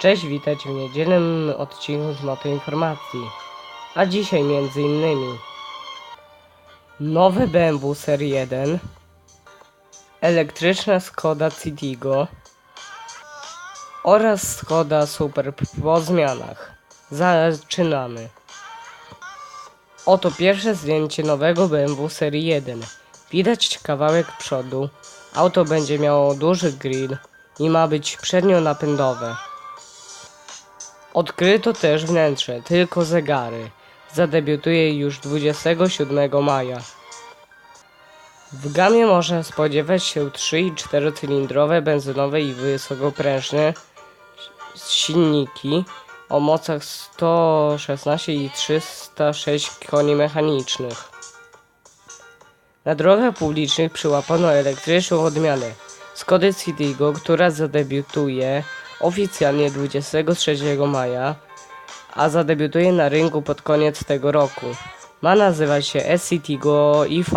Cześć, witajcie w niedzielnym odcinku z Moto Informacji. A dzisiaj między innymi nowy BMW Serii 1, elektryczna Skoda Citigo oraz Skoda Super po zmianach. Zaczynamy. Oto pierwsze zdjęcie nowego BMW Serii 1. Widać kawałek przodu. Auto będzie miało duży grill i ma być przednio-napędowe. Odkryto też wnętrze, tylko zegary. Zadebiutuje już 27 maja. W gamie można spodziewać się 3 i 4 cylindrowe benzynowe i wysokoprężne silniki o mocach 116 i 306 koni mechanicznych. Na drogach publicznych przyłapano elektryczną odmianę Skody Citigo, która zadebiutuje oficjalnie 23 maja, a zadebiutuje na rynku pod koniec tego roku. Ma nazywać się S-Citigo IV.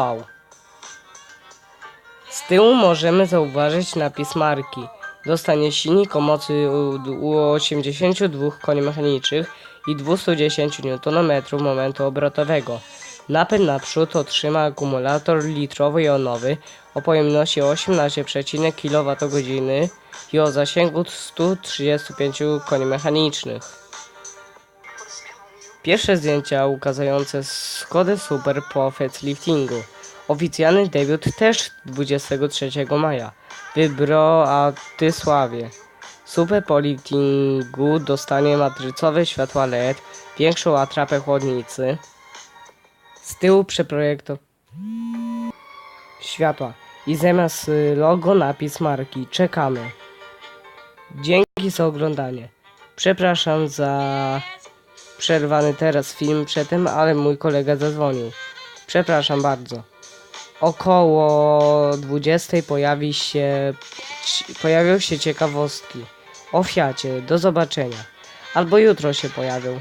Z tyłu możemy zauważyć napis marki. Dostanie silnik o mocy u- u 82 koni mechanicznych i 210 Nm momentu obrotowego. Napęd naprzód otrzyma akumulator litrowo-jonowy o pojemności 18,0 kWh i o zasięgu 135 koni mechanicznych. Pierwsze zdjęcia ukazujące Skodę Super po faceliftingu. Oficjalny debiut też 23 maja w Broatysławie. Super po liftingu dostanie matrycowe światła LED, większą atrapę chłodnicy. Z tyłu przeprojekto światła i zamiast y, logo napis marki. Czekamy. Dzięki za oglądanie. Przepraszam za przerwany teraz film przedtem, ale mój kolega zadzwonił. Przepraszam bardzo. Około 20 pojawi się pojawią się ciekawostki o Fiacie. Do zobaczenia. Albo jutro się pojawią.